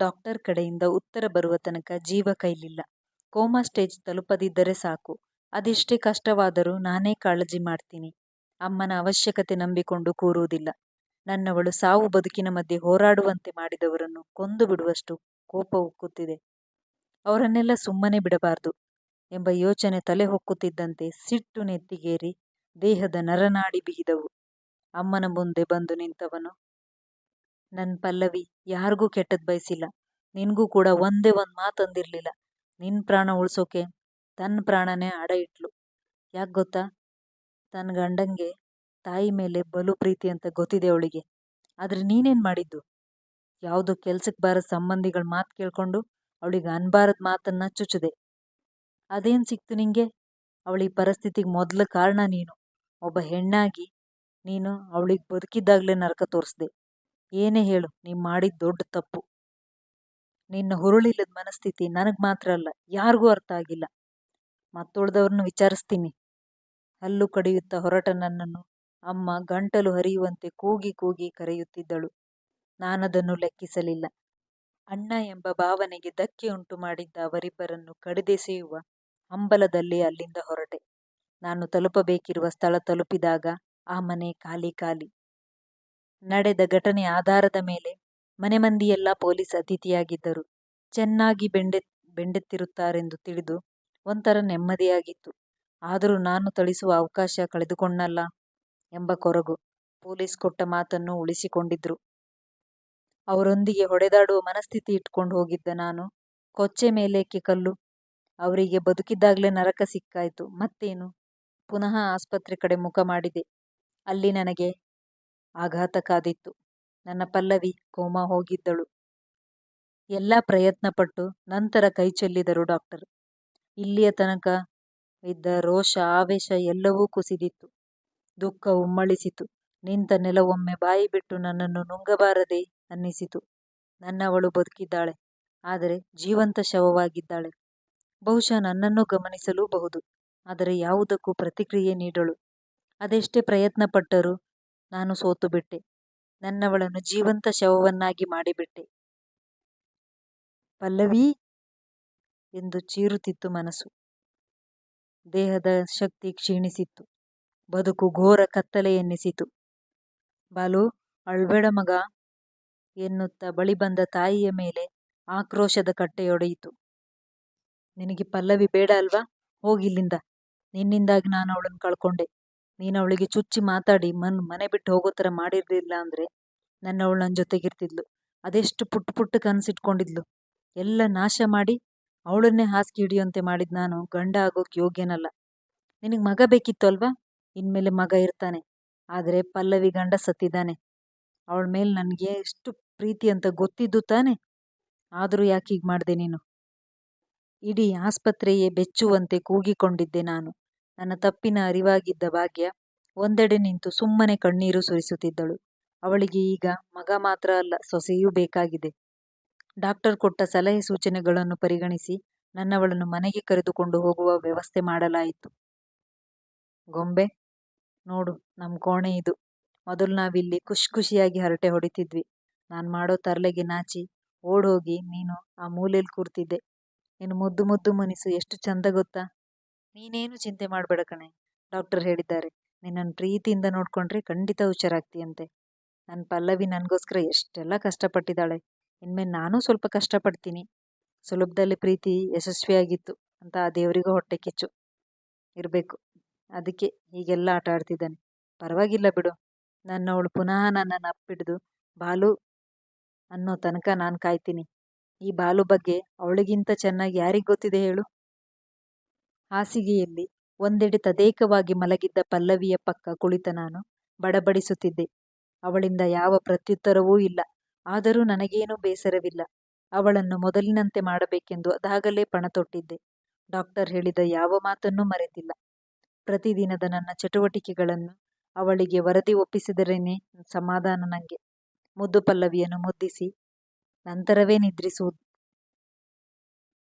Doctor ಕಡೆಯಿಂದ ಉತ್ತರ ಬರುವ ತನಕ ಜೀವ ಕೈಲಿಲ್ಲ. ಕೋಮಾ ಸ್ಟೇಜ್ ತಲುಪದಿದ್ದರೆ ಸಾಕು. ಅದೆಷ್ಟೇ ಕಷ್ಟವಾದರೂ ನಾನೇ ಕಾಳಜಿ ಮಾಡ್ತೀನಿ. ಅಮ್ಮನ ಅವಶ್ಯಕತೆ ನಂಬಿಕೊಂಡು ಕೂರುವುದಿಲ್ಲ. ನನ್ನವಳು ಸಾವು ಬದುಕಿನ ಮಧ್ಯೆ ಹೋರಾಡುವಂತೆ ಮಾಡಿದವರನ್ನು ಕೊಂದು ಬಿಡುವಷ್ಟು ಕೋಪ ಉಕ್ಕುತ್ತಿದೆ. ಅವರನ್ನೆಲ್ಲ ಸುಮ್ಮನೆ ಬಿಡಬಾರ್ದು ಎಂಬ ಯೋಚನೆ ತಲೆ ಹೊಕ್ಕುತ್ತಿದ್ದಂತೆ ಸಿಟ್ಟು ನೆತ್ತಿಗೇರಿ ದೇಹದ ನರನಾಡಿ ಬಿಗಿದವು. ಅಮ್ಮನ ಮುಂದೆ ಬಂದು ನಿಂತವನು, ನನ್ ಪಲ್ಲವಿ, ಯಾರಿಗೂ ಕೆಟ್ಟದ್ದು ಬಯಸಿಲ್ಲ. ನಿನಗೂ ಕೂಡ ಒಂದೇ ಒಂದು ಮಾತು ಅಂದಿರಲಿಲ್ಲ ನಿನ್ ಪ್ರಾಣ ಉಳಿಸೋಕೆ ತನ್ನ ಪ್ರಾಣನೇ ಅಡ ಇಟ್ಲು. ಯಾಕೆ ಗೊತ್ತಾ? ತನ್ನ ಗಂಡಂಗೆ ತಾಯಿ ಮೇಲೆ ಬಲು ಪ್ರೀತಿ ಅಂತ ಗೊತ್ತಿದೆ ಅವಳಿಗೆ ಆದ್ರೆ ನೀನೇನ್ ಮಾಡಿದ್ದು? ಯಾವುದೋ ಕೆಲ್ಸಕ್ಕೆ ಬಾರದ ಸಂಬಂಧಿಗಳ್ ಮಾತು ಕೇಳಿಕೊಂಡು ಅವಳಿಗೆ ಅನ್ಬಾರದ ಮಾತನ್ನ ಚುಚ್ಚಿದೆ ಅದೇನ್ ಸಿಕ್ತು ನಿಂಗೆ? ಅವಳಿ ಪರಿಸ್ಥಿತಿಗೆ ಮೊದ್ಲ ಕಾರಣ ನೀನು. ಒಬ್ಬ ಹೆಣ್ಣಾಗಿ ನೀನು ಅವಳಿಗೆ ಬದುಕಿದ್ದಾಗ್ಲೇ ನರಕ ತೋರ್ಸ್ದೆ. ಏನೇ ಹೇಳು ನೀ ಮಾಡಿದ್ ದೊಡ್ಡ ತಪ್ಪು. ನಿನ್ನ ಹುರುಳಿಲ್ಲದ ಮನಸ್ಥಿತಿ ನನಗ್ ಮಾತ್ರ ಅಲ್ಲ, ಯಾರಿಗೂ ಅರ್ಥ ಆಗಿಲ್ಲ. ಮತ್ತುಳ್ದವ್ರನ್ನ ವಿಚಾರಿಸ್ತೀನಿ. ಹಲ್ಲು ಕಡಿಯುತ್ತಾ ಹೊರಟ ನನ್ನನ್ನು ಅಮ್ಮ ಗಂಟಲು ಹರಿಯುವಂತೆ ಕೂಗಿ ಕೂಗಿ ಕರೆಯುತ್ತಿದ್ದಳು. ನಾನದನ್ನು ಲೆಕ್ಕಿಸಲಿಲ್ಲ. ಅಣ್ಣ ಎಂಬ ಭಾವನೆಗೆ ಧಕ್ಕೆ ಉಂಟು ಮಾಡಿದ್ದ ಅವರಿಬ್ಬರನ್ನು ಕಡಿದೆಸೆಯುವ ಹಂಬಲದಲ್ಲಿ ಅಲ್ಲಿಂದ ಹೊರಟೆ. ನಾನು ತಲುಪಬೇಕಿರುವ ಸ್ಥಳ ತಲುಪಿದಾಗ ಆ ಮನೆ ಖಾಲಿ ಖಾಲಿ. ನಡೆದ ಘಟನೆ ಆಧಾರದ ಮೇಲೆ ಮನೆಮಂದಿಯೆಲ್ಲ ಪೊಲೀಸ್ ಅತಿಥಿಯಾಗಿದ್ದರು. ಚೆನ್ನಾಗಿ ಬೆಂಡೆತ್ತಿರುತ್ತಾರೆಂದು ತಿಳಿದು ಒಂಥರ ನೆಮ್ಮದಿಯಾಗಿತ್ತು. ಆದರೂ ನಾನು ಥಳಿಸುವ ಅವಕಾಶ ಕಳೆದುಕೊಂಡಲ್ಲ ಎಂಬ ಕೊರಗು. ಪೊಲೀಸ್ ಕೊಟ್ಟ ಮಾತನ್ನು ಉಳಿಸಿಕೊಂಡಿದ್ರು. ಅವರೊಂದಿಗೆ ಹೊಡೆದಾಡುವ ಮನಸ್ಥಿತಿ ಇಟ್ಕೊಂಡು ಹೋಗಿದ್ದ ನಾನು ಕೊಚ್ಚೆ ಮೇಲೇಕೆ ಕಲ್ಲು? ಅವರಿಗೆ ಬದುಕಿದ್ದಾಗ್ಲೇ ನರಕ ಸಿಕ್ಕಾಯ್ತು ಮತ್ತೇನು? ಪುನಃ ಆಸ್ಪತ್ರೆ ಕಡೆ ಮುಖ ಮಾಡಿದೆ. ಅಲ್ಲಿ ನನಗೆ ಆಘಾತ ಕಾದಿತ್ತು. ನನ್ನ ಪಲ್ಲವಿ ಕೋಮ ಹೋಗಿದ್ದಳು. ಎಲ್ಲ ಪ್ರಯತ್ನಪಟ್ಟು ನಂತರ ಕೈಚೆಲ್ಲಿದರು ಡಾಕ್ಟರ್. ಇಲ್ಲಿಯ ತನಕ ಇದ್ದ ರೋಷ, ಆವೇಶ ಎಲ್ಲವೂ ಕುಸಿದಿತ್ತು. ದುಃಖ ಉಮ್ಮಳಿಸಿತು. ನಿಂತ ನೆಲವೊಮ್ಮೆ ಬಾಯಿಬಿಟ್ಟು ನನ್ನನ್ನು ನುಂಗಬಾರದೆ ಅನ್ನಿಸಿತು. ನನ್ನವಳು ಬದುಕಿದ್ದಾಳೆ. ಆದರೆ ಜೀವಂತ ಶವವಾಗಿದ್ದಾಳೆ. ಬಹುಶಃ ನನ್ನನ್ನು ಗಮನಿಸಲೂಬಹುದು. ಆದರೆ ಯಾವುದಕ್ಕೂ ಪ್ರತಿಕ್ರಿಯೆ ನೀಡಳು. ಅದೆಷ್ಟೇ ಪ್ರಯತ್ನ ಪಟ್ಟರೂ ನಾನು ಸೋತುಬಿಟ್ಟೆ. ನನ್ನವಳನ್ನು ಜೀವಂತ ಶವವನ್ನಾಗಿ ಮಾಡಿಬಿಟ್ಟೆ. ಪಲ್ಲವಿ ಎಂದು ಚೀರುತ್ತಿತ್ತು ಮನಸ್ಸು. ದೇಹದ ಶಕ್ತಿ ಕ್ಷೀಣಿಸಿತ್ತು. ಬದುಕು ಘೋರ ಕತ್ತಲೆ ಎನ್ನಿಸಿತು. ಬಾಲು, ಅಳ್ಬೇಡ ಮಗ ಎನ್ನುತ್ತಾ ಬಳಿ ಬಂದ ತಾಯಿಯ ಮೇಲೆ ಆಕ್ರೋಶದ ಕಟ್ಟೆಯೊಡೆಯಿತು. ನಿನಗೆ ಪಲ್ಲವಿ ಬೇಡ ಅಲ್ವಾ? ಹೋಗಿಲ್ಲಿಂದ. ನಿನ್ನಿಂದಾಗಿ ನಾನು ಅವಳನ್ನು ಕಳ್ಕೊಂಡೆ. ನೀನು ಅವಳಿಗೆ ಚುಚ್ಚಿ ಮಾತಾಡಿ, ಮನ್, ಮನೆ ಬಿಟ್ಟು ಹೋಗೋ ಥರ ಮಾಡಿರಲಿಲ್ಲ ಅಂದರೆ ನನ್ನ ಅವಳು ನನ್ನ ಜೊತೆಗಿರ್ತಿದ್ಲು. ಅದೆಷ್ಟು ಪುಟ್ಟ ಪುಟ್ಟ ಕನಸಿಟ್ಕೊಂಡಿದ್ಲು. ಎಲ್ಲ ನಾಶ ಮಾಡಿ ಅವಳನ್ನೇ ಹಾಸಿಗೆ ಹಿಡಿಯುವಂತೆ ಮಾಡಿದ್ ನಾನು ಗಂಡ ಆಗೋಕೆ ಯೋಗ್ಯನಲ್ಲ. ನಿನಗೆ ಮಗ ಬೇಕಿತ್ತು ಅಲ್ವಾ? ಇನ್ಮೇಲೆ ಮಗ ಇರ್ತಾನೆ. ಆದರೆ ಪಲ್ಲವಿ ಗಂಡ ಸತ್ತಿದ್ದಾನೆ. ಅವಳ ಮೇಲೆ ನನಗೆ ಎಷ್ಟು ಪ್ರೀತಿ ಅಂತ ಗೊತ್ತಿದ್ದು ತಾನೆ ಆದರೂ ಯಾಕೆ ಹೀಗೆ ಮಾಡಿದೆ ನೀನು? ಇಡೀ ಆಸ್ಪತ್ರೆಯೇ ಬೆಚ್ಚುವಂತೆ ಕೂಗಿಕೊಂಡಿದ್ದೆ ನಾನು. ನನ್ನ ತಪ್ಪಿನ ಅರಿವಾಗಿದ್ದ ಭಾಗ್ಯ ಒಂದೆಡೆ ನಿಂತು ಸುಮ್ಮನೆ ಕಣ್ಣೀರು ಸುರಿಸುತ್ತಿದ್ದಳು. ಅವಳಿಗೆ ಈಗ ಮಗ ಮಾತ್ರ ಅಲ್ಲ ಸೊಸೆಯೂ ಬೇಕಾಗಿದೆ. ಡಾಕ್ಟರ್ ಕೊಟ್ಟ ಸಲಹೆ ಸೂಚನೆಗಳನ್ನು ಪರಿಗಣಿಸಿ ನನ್ನವಳನ್ನು ಮನೆಗೆ ಕರೆದುಕೊಂಡು ಹೋಗುವ ವ್ಯವಸ್ಥೆ ಮಾಡಲಾಯಿತು. ಗೊಂಬೆ, ನೋಡು ನಮ್ಮ ಕೋಣೆ ಇದು. ಮೊದಲು ನಾವಿಲ್ಲಿ ಖುಷಿ ಖುಷಿಯಾಗಿ ಹರಟೆ ಹೊಡಿತಿದ್ವಿ. ನಾನು ಮಾಡೋ ತರಲೆಗೆ ನಾಚಿ ಓಡೋಗಿ ನೀನು ಆ ಮೂಲೆಯಲ್ಲಿ ಕೂರ್ತಿದ್ದೆ. ನೀನು ಮುದ್ದು ಮುದ್ದು ಮನಸ್ಸು ಎಷ್ಟು ಚಂದ ಗೊತ್ತಾ? ನೀನೇನು ಚಿಂತೆ ಮಾಡಬೇಡ ಕಣೆ ಡಾಕ್ಟರ್ ಹೇಳಿದ್ದಾರೆ. ನಿನ್ನನ್ನು ಪ್ರೀತಿಯಿಂದ ನೋಡ್ಕೊಂಡ್ರೆ ಖಂಡಿತ ಹುಷಾರಾಗ್ತೀಯಂತೆ. ನನ್ನ ಪಲ್ಲವಿ ನನಗೋಸ್ಕರ ಎಷ್ಟೆಲ್ಲ ಕಷ್ಟಪಟ್ಟಿದ್ದಾಳೆ. ಇನ್ಮೇಲೆ ನಾನೂ ಸ್ವಲ್ಪ ಕಷ್ಟಪಡ್ತೀನಿ. ಸುಲಭದಲ್ಲಿ ಪ್ರೀತಿ ಯಶಸ್ವಿಯಾಗಿತ್ತು ಅಂತ ಆ ದೇವರಿಗೂ ಹೊಟ್ಟೆ ಕಿಚ್ಚು ಇರಬೇಕು ಅದಕ್ಕೆ ಹೀಗೆಲ್ಲ ಆಟ ಆಡ್ತಿದ್ದಾನೆ. ಪರವಾಗಿಲ್ಲ ಬಿಡು. ನನ್ನ ಅವಳು ಪುನಃ ನನ್ನನ್ನು ಅಪ್ಪಿಡ್ದು ಬಾಲು ಅನ್ನೋ ತನಕ ನಾನು ಕಾಯ್ತೀನಿ. ಈ ಬಾಲು ಬಗ್ಗೆ ಅವಳಿಗಿಂತ ಚೆನ್ನಾಗಿ ಯಾರಿಗೆ ಗೊತ್ತಿದೆ ಹೇಳು? ಹಾಸಿಗೆಯಲ್ಲಿ ಒಂದೆಡೆ ತದೇಕವಾಗಿ ಮಲಗಿದ್ದ ಪಲ್ಲವಿಯ ಪಕ್ಕ ಕುಳಿತ ನಾನು ಬಡಬಡಿಸುತ್ತಿದ್ದೆ. ಅವಳಿಂದ ಯಾವ ಪ್ರತ್ಯುತ್ತರವೂ ಇಲ್ಲ. ಆದರೂ ನನಗೇನೂ ಬೇಸರವಿಲ್ಲ. ಅವಳನ್ನು ಮೊದಲಿನಂತೆ ಮಾಡಬೇಕೆಂದು ಅದಾಗಲೇ ಪಣತೊಟ್ಟಿದ್ದೆ. ಡಾಕ್ಟರ್ ಹೇಳಿದ ಯಾವ ಮಾತನ್ನೂ ಮರೆತಿಲ್ಲ. ಪ್ರತಿದಿನದ ನನ್ನ ಚಟುವಟಿಕೆಗಳನ್ನು ಅವಳಿಗೆ ವರದಿ ಒಪ್ಪಿಸಿದರೇನೇ ಸಮಾಧಾನ ನಂಗೆ. ಮುದ್ದು ಪಲ್ಲವಿಯನ್ನು ಮುದ್ದಿಸಿ, ನಂತರವೇ ನಿದ್ರಿಸುವುದು.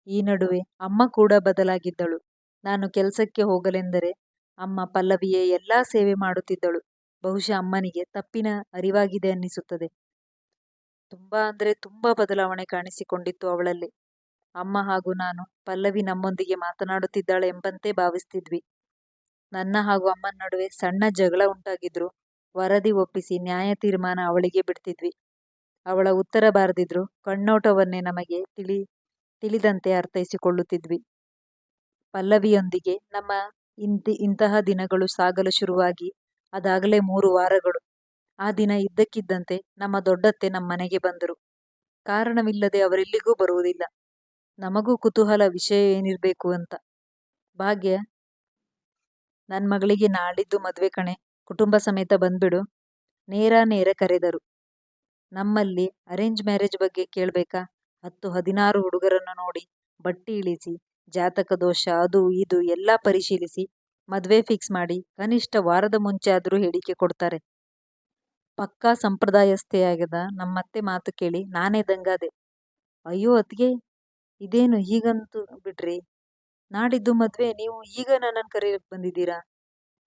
ಈ ನಡುವೆ ಅಮ್ಮ ಕೂಡ ಬದಲಾಗಿದ್ದಳು. ನಾನು ಕೆಲಸಕ್ಕೆ ಹೋಗಲೆಂದರೆ ಅಮ್ಮ ಪಲ್ಲವಿಯೇ ಎಲ್ಲ ಸೇವೆ ಮಾಡುತ್ತಿದ್ದಳು. ಬಹುಶಃ ಅಮ್ಮನಿಗೆ ತಪ್ಪಿನ ಅರಿವಾಗಿದೆ ಅನ್ನಿಸುತ್ತದೆ. ತುಂಬಾ ಅಂದ್ರೆ ತುಂಬಾ ಬದಲಾವಣೆ ಕಾಣಿಸಿಕೊಂಡಿತ್ತು ಅವಳಲ್ಲಿ. ಅಮ್ಮ ಹಾಗೂ ನಾನು ಪಲ್ಲವಿ ನಮ್ಮೊಂದಿಗೆ ಮಾತನಾಡುತ್ತಿದ್ದಾಳೆ ಎಂಬಂತೆ ಭಾವಿಸ್ತಿದ್ವಿ. ನನ್ನ ಹಾಗೂ ಅಮ್ಮನ ನಡುವೆ ಸಣ್ಣ ಜಗಳ ಉಂಟಾಗಿದ್ರು ವರದಿ ಒಪ್ಪಿಸಿ ನ್ಯಾಯ ತೀರ್ಮಾನ ಅವಳಿಗೆ ಬಿಡ್ತಿದ್ವಿ. ಅವಳ ಉತ್ತರ ಬಾರದಿದ್ರು ಕಣ್ಣೋಟವನ್ನೇ ನಮಗೆ ತಿಳಿ, ತಿಳಿದಂತೆ ಅರ್ಥೈಸಿಕೊಳ್ಳುತ್ತಿದ್ವಿ. ಪಲ್ಲವಿಯೊಂದಿಗೆ ನಮ್ಮ ಇಂತಿ, ಇಂತಹ ದಿನಗಳು ಸಾಗಲು ಶುರುವಾಗಿ ಅದಾಗಲೇ ಮೂರು ವಾರಗಳು. ಆ ದಿನ ಇದ್ದಕ್ಕಿದ್ದಂತೆ ನಮ್ಮ ದೊಡ್ಡತ್ತೆ ನಮ್ಮನೆಗೆ ಬಂದರು. ಕಾರಣವಿಲ್ಲದೆ ಅವರೆಲ್ಲಿಗೂ ಬರುವುದಿಲ್ಲ. ನಮಗೂ ಕುತೂಹಲ ವಿಷಯ ಏನಿರಬೇಕು ಅಂತ. ಭಾಗ್ಯ ನನ್ನ ಮಗಳಿಗೆ ನಾಳಿದ್ದು ಮದುವೆ ಕಣೆ ಕುಟುಂಬ ಸಮೇತ ಬಂದ್ಬಿಡು ನೇರ ನೇರ ಕರೆದರು. ನಮ್ಮಲ್ಲಿ ಅರೇಂಜ್ ಮ್ಯಾರೇಜ್ ಬಗ್ಗೆ ಕೇಳಬೇಕಾ ಹತ್ತು ಹದಿನಾರು ಹುಡುಗರನ್ನು ನೋಡಿ ಬಟ್ಟಿ ಇಳಿಸಿ ಜಾತಕ ದೋಷ, ಅದು, ಇದು ಎಲ್ಲಾ ಪರಿಶೀಲಿಸಿ, ಮದ್ವೆ ಫಿಕ್ಸ್ ಮಾಡಿ, ಕನಿಷ್ಠ ವಾರದ ಮುಂಚೆ ಆದ್ರೂ ಹೇಳಿಕೆ ಕೊಡ್ತಾರೆ. ಪಕ್ಕಾ ಸಂಪ್ರದಾಯಸ್ಥೆಯಾಗದ ನಮ್ಮತ್ತೆ ಮಾತು ಕೇಳಿ, ನಾನೇ ದಂಗಾದೆ. ಅಯ್ಯೋ ಅತ್ಗೆ ಇದೇನು ಹೀಗಂತೂ ಬಿಡ್ರಿ ನಾಡಿದ್ದು ಮದ್ವೆ, ನೀವು ಈಗ ನನ್ನನ್ ಕರೆಯಕ್ ಬಂದಿದ್ದೀರಾ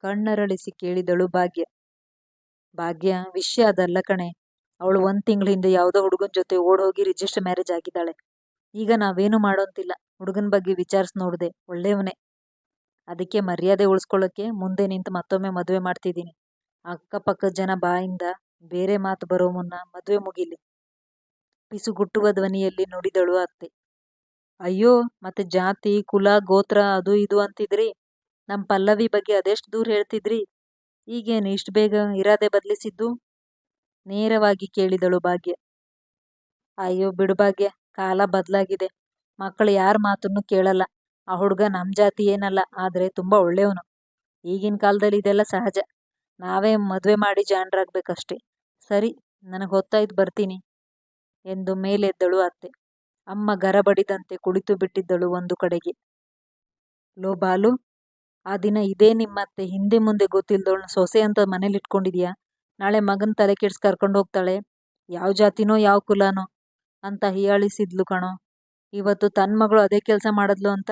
ಕಣ್ಣರಳಿಸಿ ಕೇಳಿದಳು ಭಾಗ್ಯ. ಭಾಗ್ಯ ವಿಷಯ ಅದಲ್ಲ ಕಣೆ ಅವಳು ಒಂದ್ ತಿಂಗಳಿಂದ ಹಿಂದೆ ಯಾವ್ದೋ ಹುಡುಗನ್ ಜೊತೆ ಓಡ್ಹೋಗಿ ರಿಜಿಸ್ಟರ್ ಮ್ಯಾರೇಜ್ ಆಗಿದ್ದಾಳೆ. ಈಗ ನಾವೇನು ಮಾಡೋಂತಿಲ್ಲ ಹುಡುಗನ್ ಬಗ್ಗೆ ವಿಚಾರಿಸಿ ನೋಡಿದೆ, ಒಳ್ಳೆಯವನೇ. ಅದಕ್ಕೆ ಮರ್ಯಾದೆ ಉಳಿಸ್ಕೊಳ್ಳೋಕ್ಕೆ ಮುಂದೆ ನಿಂತು ಮತ್ತೊಮ್ಮೆ ಮದುವೆ ಮಾಡ್ತಿದೀನಿ. ಅಕ್ಕಪಕ್ಕದ ಜನ ಬಾಯಿಂದ ಬೇರೆ ಮಾತು ಬರೋ ಮುನ್ನ ಮದುವೆ ಮುಗಿಲಿ ಪಿಸುಗುಟ್ಟುವ ಧ್ವನಿಯಲ್ಲಿ ನುಡಿದಳು ಅತ್ತೆ. ಅಯ್ಯೋ, ಮತ್ತೆ ಜಾತಿ, ಕುಲ, ಗೋತ್ರ ಅದು ಇದು ಅಂತಿದ್ರಿ ನಮ್ಮ ಪಲ್ಲವಿ ಬಗ್ಗೆ ಅದೆಷ್ಟು ದೂರ ಹೇಳ್ತಿದ್ರಿ ಈಗೇನು ಇಷ್ಟು ಬೇಗ ಇರಾದೆ ಬದಲಿಸಿದ್ದು ನೇರವಾಗಿ ಕೇಳಿದಳು ಭಾಗ್ಯ. ಅಯ್ಯೋ, ಬಿಡು ಭಾಗ್ಯ, ಕಾಲ ಬದ್ಲಾಗಿದೆ. ಮಕ್ಳು ಯಾರ ಮಾತನ್ನು ಕೇಳಲ್ಲ. ಆ ಹುಡುಗ ನಮ್ಮ ಜಾತಿ ಏನಲ್ಲ, ಆದ್ರೆ ತುಂಬಾ ಒಳ್ಳೆಯವನು. ಈಗಿನ ಕಾಲದಲ್ಲಿ ಇದೆಲ್ಲ ಸಹಜ. ನಾವೇ ಮದುವೆ ಮಾಡಿ ಜಾಣರಾಗ್ಬೇಕಷ್ಟೆ. ಸರಿ, ನನಗೆ ಹೊತ್ತಾಯ್ತು ಬರ್ತೀನಿ ಎಂದು ಮೇಲೆದ್ದಳು ಅತ್ತೆ. ಅಮ್ಮ ಗರಬಡಿದಂತೆ ಕುಳಿತು ಬಿಟ್ಟಿದ್ದಳು ಒಂದು ಕಡೆಗೆ. ಲೋ ಬಾಲು, ಆ ದಿನ ಇದೇ ನಿಮ್ಮತ್ತೆ, ಹಿಂದೆ ಮುಂದೆ ಗೊತ್ತಿಲ್ದವಳು ಸೊಸೆ ಅಂತ ಮನೇಲಿಟ್ಕೊಂಡಿದ್ಯಾ ನಾಳೆ ಮಗನ ತಲೆ ಕೆಡ್ಸಿ ಕರ್ಕೊಂಡು ಹೋಗ್ತಾಳೆ ಯಾವ ಜಾತಿನೋ ಯಾವ ಕುಲನೋ ಅಂತ ಹೀಯಾಳಿಸಿದ್ಲು ಕಣೋ ಇವತ್ತು ತನ್ ಮಗಳು ಅದೇ ಕೆಲಸ ಮಾಡದ್ಲು ಅಂತ?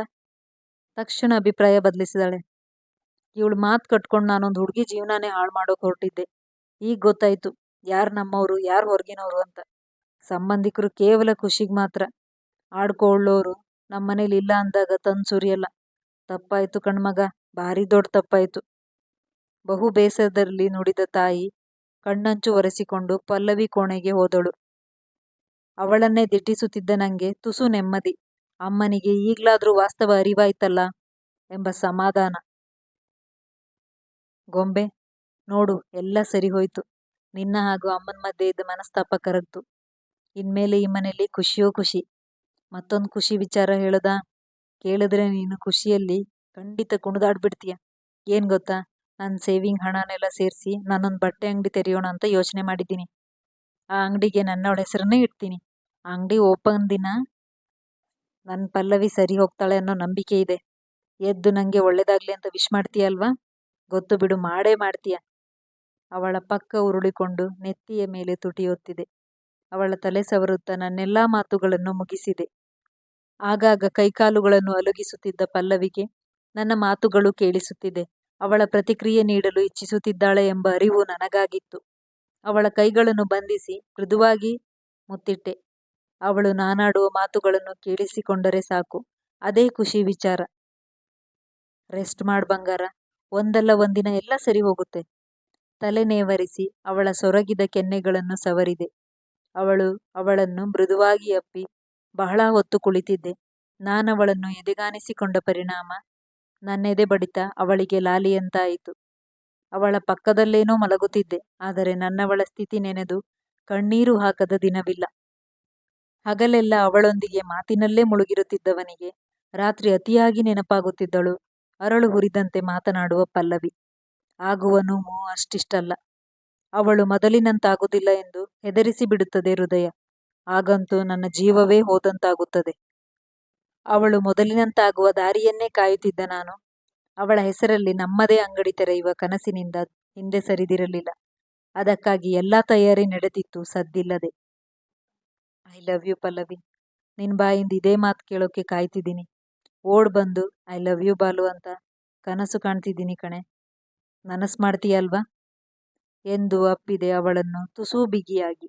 ತಕ್ಷಣ ಅಭಿಪ್ರಾಯ ಬದಲಿಸಿದಾಳೆ. ಇವಳು ಮಾತ್ ಕಟ್ಕೊಂಡ್ ನಾನೊಂದು ಹುಡ್ಗಿ ಜೀವನಾನೇ ಹಾಳು ಮಾಡೋಕ್ ಹೊರಟಿದ್ದೆ. ಈಗ ಗೊತ್ತಾಯ್ತು. ಯಾರ್ ನಮ್ಮವ್ರು, ಯಾರ್ ಹೊರಗಿನವರು ಅಂತ. ಸಂಬಂಧಿಕರು ಕೇವಲ ಖುಷಿಗ್ ಮಾತ್ರ. ಆಡ್ಕೊಳ್ಳೋರು ನಮ್ಮನೇಲಿ ಇಲ್ಲ ಅಂದಾಗ ತಂದ್ ಸುರಿಯಲ್ಲ. ತಪ್ಪಾಯ್ತು ಕಣ್ಮಗ ಭಾರಿ ದೊಡ್ಡ ತಪ್ಪಾಯ್ತು. ಬಹು ಬೇಸರದಲ್ಲಿ ನುಡಿದ ತಾಯಿ ಕಣ್ಣಂಚು ಒರೆಸಿಕೊಂಡು ಪಲ್ಲವಿ ಕೋಣೆಗೆ ಹೋದಳು. ಅವಳನ್ನೇ ದಿಟ್ಟಿಸುತ್ತಿದ್ದ ನನಗೆ ತುಸು ನೆಮ್ಮದಿ. ಅಮ್ಮನಿಗೆ ಈಗಲಾದರೂ ವಾಸ್ತವ ಅರಿವಾಯ್ತಲ್ಲ ಎಂಬ ಸಮಾಧಾನ. ಗೊಂಬೆ, ನೋಡು, ಎಲ್ಲ ಸರಿ ಹೋಯ್ತು. ನಿನ್ನ ಹಾಗೂ ಅಮ್ಮನ ಮಧ್ಯೆ ಇದ್ದ ಮನಸ್ತಾಪ ಕರಗ್ತು. ಇನ್ಮೇಲೆ ಈ ಮನೆಯಲ್ಲಿ ಖುಷಿಯೋ ಖುಷಿ. ಮತ್ತೊಂದು ಖುಷಿ ವಿಚಾರ ಹೇಳದ ಕೇಳಿದ್ರೆ ನೀನು ಖುಷಿಯಲ್ಲಿ ಖಂಡಿತ ಕುಣಿದಾಡ್ಬಿಡ್ತೀಯ ಏನ್ ಗೊತ್ತಾ ನನ್ನ ಸೇವಿಂಗ್ ಹಣನೆಲ್ಲ ಸೇರಿಸಿ ನನ್ನೊಂದು ಬಟ್ಟೆ ಅಂಗಡಿ ತೆರೆಯೋಣ ಅಂತ ಯೋಚನೆ ಮಾಡಿದ್ದೀನಿ ಆ ಅಂಗಡಿಗೆ ನನ್ನವಳ ಹೆಸರನ್ನೇ ಇಡ್ತೀನಿ. ಅಂಗ್ಡಿ ಓಪನ್ ದಿನ ನನ್ನ ಪಲ್ಲವಿ ಸರಿ ಹೋಗ್ತಾಳೆ ಅನ್ನೋ ನಂಬಿಕೆ ಇದೆ. ಎದ್ದು ನಂಗೆ ಒಳ್ಳೇದಾಗ್ಲಿ ಅಂತ ವಿಶ್ ಮಾಡ್ತೀಯ ಅಲ್ವಾ ಗೊತ್ತು ಬಿಡು, ಮಾಡೇ ಮಾಡ್ತೀಯ. ಅವಳ ಪಕ್ಕ ಉರುಳಿಕೊಂಡು ನೆತ್ತಿಯ ಮೇಲೆ ತುಟಿಯೊತ್ತಿದೆ ಅವಳ ತಲೆ ಸವರುತ್ತ ನನ್ನೆಲ್ಲಾ ಮಾತುಗಳನ್ನು ಮುಗಿಸಿದೆ. ಆಗಾಗ ಕೈಕಾಲುಗಳನ್ನು ಅಲುಗಿಸುತ್ತಿದ್ದ ಪಲ್ಲವಿಗೆ ನನ್ನ ಮಾತುಗಳು ಕೇಳಿಸುತ್ತಿದೆ. ಅವಳ ಪ್ರತಿಕ್ರಿಯೆ ನೀಡಲು ಇಚ್ಛಿಸುತ್ತಿದ್ದಾಳೆ ಎಂಬ ಅರಿವು ನನಗಾಗಿತ್ತು. ಅವಳ ಕೈಗಳನ್ನು ಬಂಧಿಸಿ ಮೃದುವಾಗಿ ಮುತ್ತಿಟ್ಟೆ. ಅವಳು ನಾನಾಡುವ ಮಾತುಗಳನ್ನು ಕೇಳಿಸಿಕೊಂಡರೆ ಸಾಕು ಅದೇ ಖುಷಿ ವಿಚಾರ. ರೆಸ್ಟ್ ಮಾಡ್ ಬಂಗಾರ ಒಂದಲ್ಲ ಒಂದಿನ ಎಲ್ಲ ಸರಿ ಹೋಗುತ್ತೆ. ತಲೆ ನೇವರಿಸಿ ಅವಳ ಸೊರಗಿದ ಕೆನ್ನೆಗಳನ್ನು ಸವರಿದೆ. ಅವಳು ಅವಳನ್ನು ಮೃದುವಾಗಿ ಅಪ್ಪಿ ಬಹಳ ಹೊತ್ತು ಕುಳಿತಿದ್ದೆ. ನಾನವಳನ್ನು ಎದೆಗಾನಿಸಿಕೊಂಡ ಪರಿಣಾಮ ನನ್ನೆದೆ ಬಡಿತ ಅವಳಿಗೆ ಲಾಲಿಯಂತಾಯಿತು. ಅವಳ ಪಕ್ಕದಲ್ಲೇನೋ ಮಲಗುತ್ತಿದ್ದೆ ಆದರೆ ನನ್ನವಳ ಸ್ಥಿತಿ ನೆನೆದು ಕಣ್ಣೀರು ಹಾಕದ ದಿನವಿಲ್ಲ. ಹಗಲೆಲ್ಲ ಅವಳೊಂದಿಗೆ ಮಾತಿನಲ್ಲೇ ಮುಳುಗಿರುತ್ತಿದ್ದವನಿಗೆ ರಾತ್ರಿ ಅತಿಯಾಗಿ ನೆನಪಾಗುತ್ತಿದ್ದಳು ಅರಳು ಹುರಿದಂತೆ ಮಾತನಾಡುವ ಪಲ್ಲವಿ. ಆಗುವ ನೋವು ಅಷ್ಟಿಷ್ಟಲ್ಲ. ಅವಳು ಮೊದಲಿನಂತಾಗುವುದಿಲ್ಲ ಎಂದು ಹೆದರಿಸಿ ಬಿಡುತ್ತದೆ ಹೃದಯ. ಆಗಂತೂ ನನ್ನ ಜೀವವೇ ಹೋದಂತಾಗುತ್ತದೆ. ಅವಳು ಮೊದಲಿನಂತಾಗುವ ದಾರಿಯನ್ನೇ ಕಾಯುತ್ತಿದ್ದ ನಾನು ಅವಳ ಹೆಸರಲ್ಲಿ ನಮ್ಮದೇ ಅಂಗಡಿ ತೆರೆಯುವ ಕನಸಿನಿಂದ ಹಿಂದೆ ಸರಿದಿರಲಿಲ್ಲ. ಅದಕ್ಕಾಗಿ ಎಲ್ಲಾ ತಯಾರಿ ನಡೆದಿತ್ತು ಸದ್ದಿಲ್ಲದೆ. I love you Pallavi. ನಿನ್ ಬಾಯಿಂದ ಇದೇ ಮಾತು ಕೇಳೋಕೆ ಕಾಯ್ತಿದ್ದೀನಿ ಓಡ್ ಬಂದು ಐ ಲವ್ ಯು ಬಾಲು ಅಂತ ಕನಸು ಕಾಣ್ತಿದ್ದೀನಿ ಕಣೆ. ನನಸು ಮಾಡ್ತೀಯ ಅಲ್ವಾ ಎಂದು ಅಪ್ಪಿದೆ ಅವಳನ್ನು ತುಸು ಬಿಗಿಯಾಗಿ.